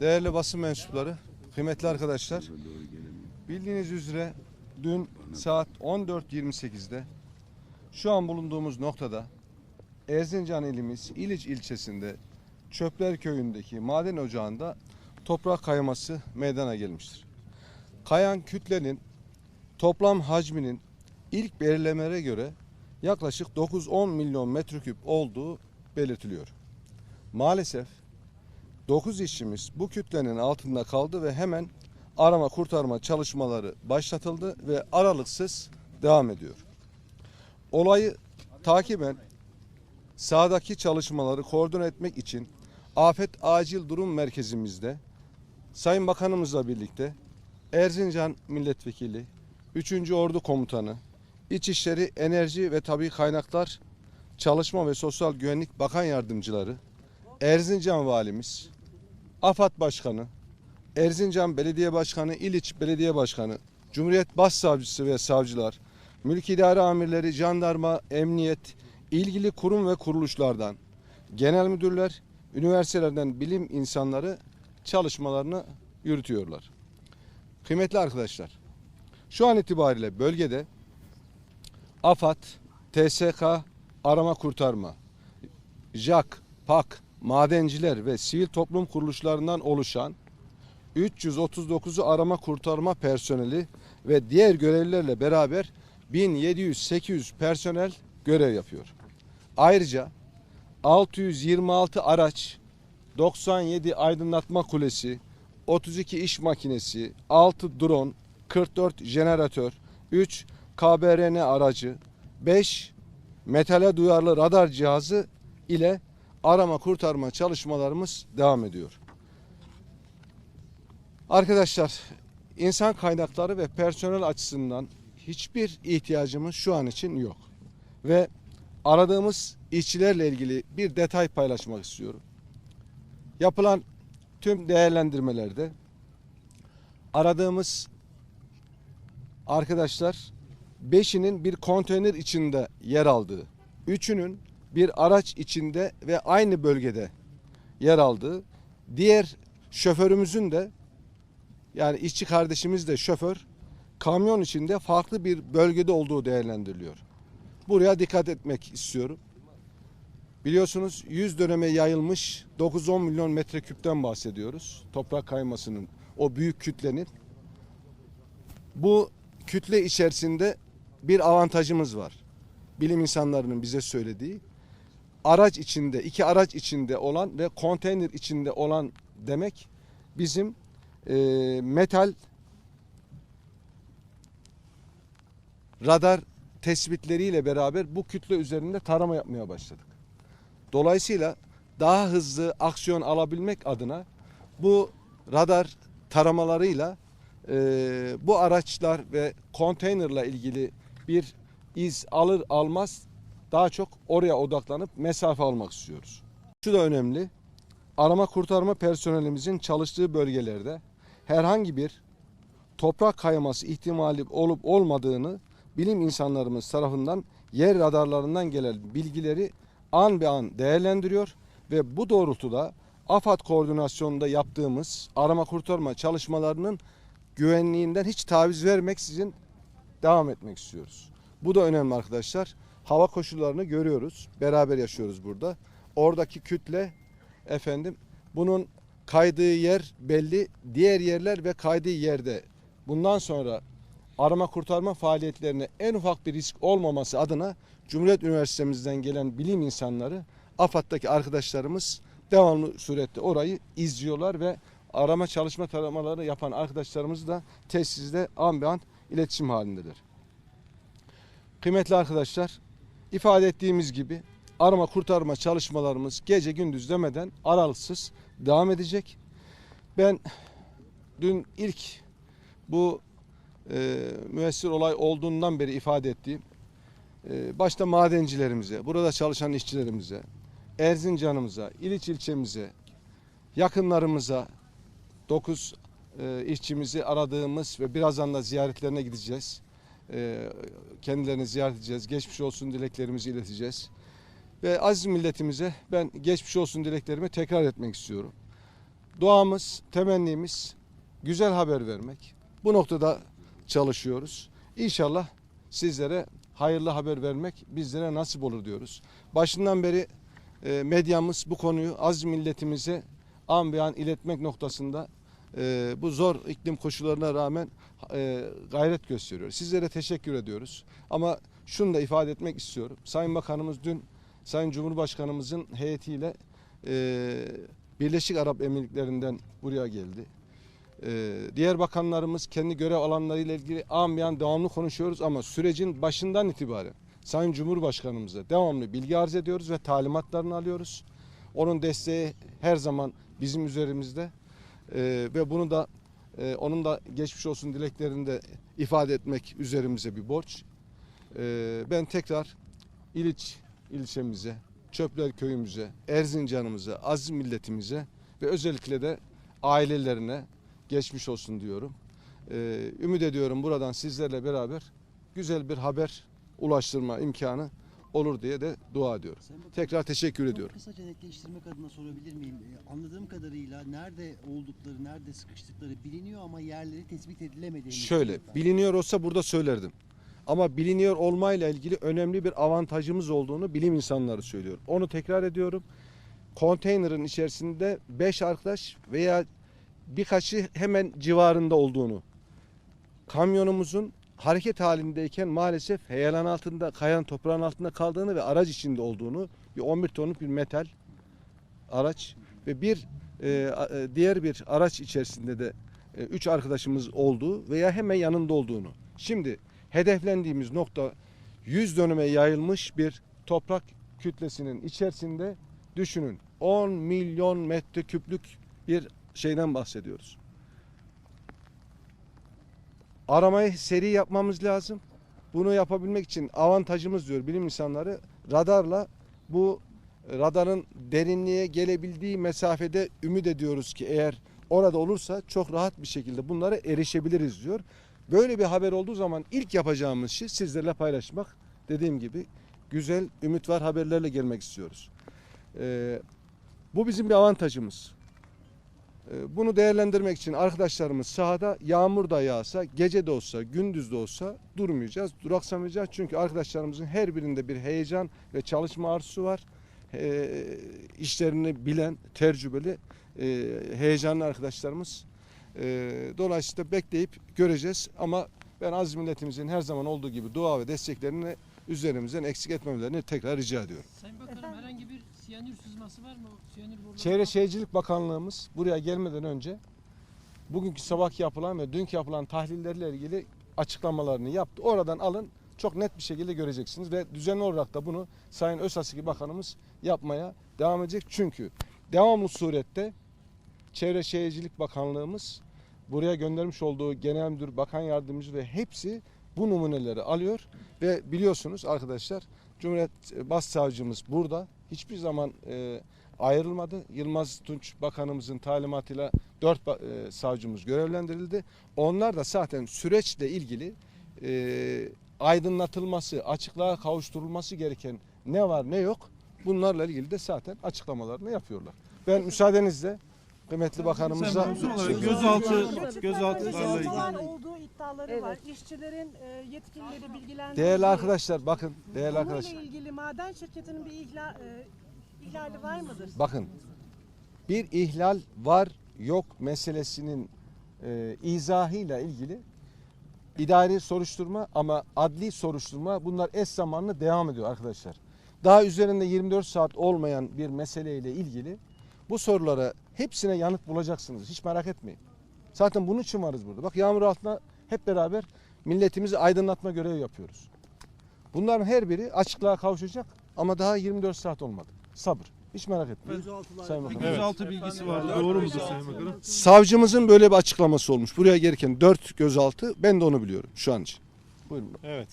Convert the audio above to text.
Değerli basın mensupları, kıymetli arkadaşlar. Bildiğiniz üzere dün saat 14.28'de şu an bulunduğumuz noktada Erzincan ilimiz İliç ilçesinde Çöpler köyündeki maden ocağında toprak kayması meydana gelmiştir. Kayan kütlenin toplam hacminin ilk belirlemelere göre yaklaşık 9-10 milyon metreküp olduğu belirtiliyor. Maalesef 9 işçimiz bu kütlenin altında kaldı ve hemen arama kurtarma çalışmaları başlatıldı ve aralıksız devam ediyor. Olayı takiben sahadaki çalışmaları koordine etmek için Afet Acil Durum Merkezimizde Sayın Bakanımızla birlikte Erzincan Milletvekili, 3. Ordu Komutanı, İçişleri, Enerji ve Tabi Kaynaklar Çalışma ve Sosyal Güvenlik Bakan Yardımcıları, Erzincan Valimiz, AFAD Başkanı, Erzincan Belediye Başkanı, İliç Belediye Başkanı, Cumhuriyet Başsavcısı ve savcılar, mülk idare amirleri, jandarma, emniyet, ilgili kurum ve kuruluşlardan, genel müdürler, üniversitelerden bilim insanları çalışmalarını yürütüyorlar. Kıymetli arkadaşlar, şu an itibariyle bölgede AFAD, TSK, arama kurtarma, JAK, PAK, madenciler ve sivil toplum kuruluşlarından oluşan 339'u arama kurtarma personeli ve diğer görevlilerle beraber 1700-800 personel görev yapıyor. Ayrıca 626 araç, 97 aydınlatma kulesi, 32 iş makinesi, 6 drone, 44 jeneratör, 3 KBRN aracı, 5 metale duyarlı radar cihazı ile arama kurtarma çalışmalarımız devam ediyor. Arkadaşlar insan kaynakları ve personel açısından hiçbir ihtiyacımız şu an için yok. Ve aradığımız işçilerle ilgili bir detay paylaşmak istiyorum. Yapılan tüm değerlendirmelerde aradığımız arkadaşlar beşinin bir konteyner içinde yer aldığı, üçünün bir araç içinde ve aynı bölgede yer aldığı, diğer şoförümüzün de yani işçi kardeşimiz de şoför kamyon içinde farklı bir bölgede olduğu değerlendiriliyor. Buraya dikkat etmek istiyorum. Biliyorsunuz 100 döneme yayılmış 9-10 milyon metreküpten bahsediyoruz. Toprak kaymasının o büyük kütlenin. Bu kütle içerisinde bir avantajımız var. Bilim insanlarının bize söylediği araç içinde, iki araç içinde olan ve konteyner içinde olan demek bizim e, metal radar tespitleriyle beraber bu kütle üzerinde tarama yapmaya başladık. Dolayısıyla daha hızlı aksiyon alabilmek adına bu radar taramalarıyla e, bu araçlar ve konteynerla ilgili bir iz alır almaz daha çok oraya odaklanıp mesafe almak istiyoruz. Şu da önemli. Arama kurtarma personelimizin çalıştığı bölgelerde herhangi bir toprak kayması ihtimali olup olmadığını bilim insanlarımız tarafından yer radarlarından gelen bilgileri an be an değerlendiriyor ve bu doğrultuda AFAD koordinasyonunda yaptığımız arama kurtarma çalışmalarının güvenliğinden hiç taviz vermeksizin devam etmek istiyoruz. Bu da önemli arkadaşlar. Hava koşullarını görüyoruz. Beraber yaşıyoruz burada. Oradaki kütle efendim bunun kaydığı yer belli. Diğer yerler ve kaydığı yerde bundan sonra arama kurtarma faaliyetlerine en ufak bir risk olmaması adına Cumhuriyet Üniversitemizden gelen bilim insanları AFAD'daki arkadaşlarımız devamlı surette orayı izliyorlar ve arama çalışma taramaları yapan arkadaşlarımız da be an iletişim halindedir. Kıymetli arkadaşlar, ifade ettiğimiz gibi arama kurtarma çalışmalarımız gece gündüz demeden aralıksız devam edecek. Ben dün ilk bu e, müessir olay olduğundan beri ifade ettiğim e, başta madencilerimize, burada çalışan işçilerimize, Erzincan'ımıza, İliç ilçemize, yakınlarımıza 9 e, işçimizi aradığımız ve birazdan da ziyaretlerine gideceğiz. E, kendilerini ziyaret edeceğiz. Geçmiş olsun dileklerimizi ileteceğiz. Ve aziz milletimize ben geçmiş olsun dileklerimi tekrar etmek istiyorum. Duamız, temennimiz güzel haber vermek. Bu noktada çalışıyoruz. İnşallah sizlere hayırlı haber vermek bizlere nasip olur diyoruz. Başından beri e, medyamız bu konuyu az milletimize an be an iletmek noktasında e, bu zor iklim koşullarına rağmen e, gayret gösteriyor. Sizlere teşekkür ediyoruz. Ama şunu da ifade etmek istiyorum. Sayın Bakanımız dün Sayın Cumhurbaşkanımızın heyetiyle e, Birleşik Arap Emirlikleri'nden buraya geldi. E, diğer bakanlarımız kendi görev alanlarıyla ilgili an be an devamlı konuşuyoruz ama sürecin başından itibaren Sayın Cumhurbaşkanımıza devamlı bilgi arz ediyoruz ve talimatlarını alıyoruz. Onun desteği her zaman bizim üzerimizde E, ve bunu da e, onun da geçmiş olsun dileklerini de ifade etmek üzerimize bir borç. E, ben tekrar İliç ilçemize, Çöpler köyümüze, Erzincan'ımıza, aziz milletimize ve özellikle de ailelerine geçmiş olsun diyorum. Ee, ümit ediyorum buradan sizlerle beraber güzel bir haber ulaştırma imkanı olur diye de dua ediyorum. Sayın Tekrar teşekkür çok ediyorum. Kısaca netleştirmek adına sorabilir miyim? Ee, Anladığım kadarıyla nerede oldukları, nerede sıkıştıkları biliniyor ama yerleri tespit edilemediğini Şöyle biliniyor olsa burada söylerdim. Ama biliniyor olmayla ilgili önemli bir avantajımız olduğunu bilim insanları söylüyor. Onu tekrar ediyorum. Konteynerin içerisinde 5 arkadaş veya birkaçı hemen civarında olduğunu. Kamyonumuzun hareket halindeyken maalesef heyelan altında, kayan toprağın altında kaldığını ve araç içinde olduğunu, bir 11 tonluk bir metal araç ve bir e, e, diğer bir araç içerisinde de e, üç arkadaşımız olduğu veya hemen yanında olduğunu. Şimdi hedeflendiğimiz nokta 100 dönüme yayılmış bir toprak kütlesinin içerisinde düşünün 10 milyon metreküplük bir şeyden bahsediyoruz. Aramayı seri yapmamız lazım. Bunu yapabilmek için avantajımız diyor bilim insanları radarla bu radarın derinliğe gelebildiği mesafede ümit ediyoruz ki eğer orada olursa çok rahat bir şekilde bunlara erişebiliriz diyor. Böyle bir haber olduğu zaman ilk yapacağımız şey sizlerle paylaşmak. Dediğim gibi güzel, ümit var haberlerle gelmek istiyoruz. Ee, bu bizim bir avantajımız. Ee, bunu değerlendirmek için arkadaşlarımız sahada yağmur da yağsa, gece de olsa, gündüz de olsa durmayacağız, duraksamayacağız. Çünkü arkadaşlarımızın her birinde bir heyecan ve çalışma arzusu var. Ee, işlerini bilen, tecrübeli, e, heyecanlı arkadaşlarımız. Ee, dolayısıyla bekleyip göreceğiz ama ben aziz milletimizin her zaman olduğu gibi dua ve desteklerini üzerimizden eksik etmemelerini tekrar rica ediyorum. Sayın Bakanım herhangi bir siyanür sızması var mı? Siyanür boruları Çevre? Şehircilik Bakanlığımız buraya gelmeden önce bugünkü sabah yapılan ve dünkü yapılan tahlillerle ilgili açıklamalarını yaptı. Oradan alın çok net bir şekilde göreceksiniz ve düzenli olarak da bunu Sayın Özasiki Bakanımız yapmaya devam edecek. Çünkü devamlı surette Çevre Şehircilik Bakanlığımız buraya göndermiş olduğu genel müdür, bakan yardımcısı ve hepsi bu numuneleri alıyor ve biliyorsunuz arkadaşlar Cumhuriyet Başsavcımız burada hiçbir zaman e, ayrılmadı. Yılmaz Tunç Bakanımızın talimatıyla dört e, savcımız görevlendirildi. Onlar da zaten süreçle ilgili e, aydınlatılması, açıklığa kavuşturulması gereken ne var ne yok bunlarla ilgili de zaten açıklamalarını yapıyorlar. Ben müsaadenizle kıymetli bakanımıza Sen olarak gözaltı gözaltılarla ilgili. olduğu iddiaları var. İşçilerin e, yetkilileri bilgilendirildi. değerli arkadaşlar bakın değerli arkadaşlar Konuyla ilgili maden şirketinin bir ihla, e, ihlali var mıdır? Bakın bir ihlal var yok meselesinin e, izahıyla ilgili idari soruşturma ama adli soruşturma bunlar eş zamanlı devam ediyor arkadaşlar. Daha üzerinde 24 saat olmayan bir meseleyle ilgili bu sorulara hepsine yanıt bulacaksınız. Hiç merak etmeyin. Zaten bunun için varız burada. Bak yağmur altında hep beraber milletimizi aydınlatma görevi yapıyoruz. Bunların her biri açıklığa kavuşacak ama daha 24 saat olmadı. Sabır. Hiç merak etmeyin. Sayın Bakanım. gözaltı bilgisi vardı. Doğru mudur Sayın Bakanım? Savcımızın böyle bir açıklaması olmuş. Buraya gelirken 4 gözaltı ben de onu biliyorum şu an için. Buyurun. Evet.